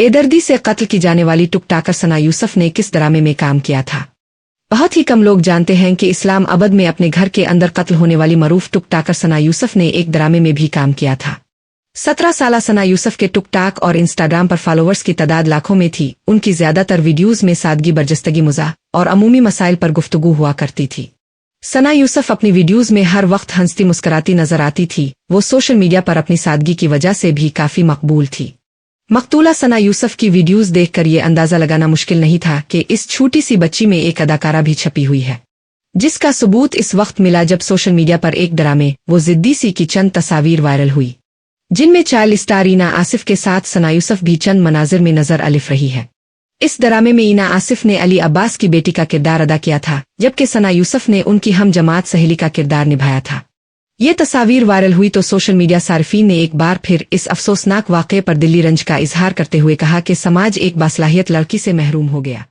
एदर्दी से कत्ल की जाने वाली टुकटाकर सना यूसुफ ने किस ड्रामे में काम किया था? बहुत ही कम लोग जानते हैं कि इस्लाम अबद में अपने घर के अंदर कत्ल होने वाली मरूफ टुकटाकर सना यूसुफ ने एक ड्रामे में भी काम किया था। सत्रह साल सना यूसुफ के टुकटाक और इंस्टाग्राम पर फॉलोअर्स की तादाद लाखों में थी। उनकी ज़्यादातर वीडियोज़ में सादगी, बरजस्तगी, मुजा और अमूमी मसाइल पर गुफ्तगू हुआ करती थी। सना यूसुफ अपनी वीडियोज़ में हर वक्त हंसती मुस्कराती नज़र आती थी। वो सोशल मीडिया पर अपनी सादगी की वजह से भी काफ़ी मकबूल थी। मकतूला सना यूसुफ की वीडियोस देखकर ये अंदाज़ा लगाना मुश्किल नहीं था कि इस छोटी सी बच्ची में एक अदाकारा भी छपी हुई है। जिसका सबूत इस वक्त मिला जब सोशल मीडिया पर एक ड्रामे, वो जिद्दी सी की चंद तस्वीर वायरल हुई, जिनमें चाइल्ड स्टार ईना आसिफ के साथ सना यूसुफ भी चंद मनाजिर में नज़र अलिफ रही है। इस ड्रामे में ईना आसिफ ने अली अब्बास की बेटी का किरदार अदा किया था, जबकि सना यूसुफ ने उनकी हम जमात सहेली का किरदार निभाया था। ये तस्वीर वायरल हुई तो सोशल मीडिया सार्फी ने एक बार फिर इस अफसोसनाक वाक़े पर दिल्ली रंज का इजहार करते हुए कहा कि समाज एक बासलाहियत लड़की से महरूम हो गया।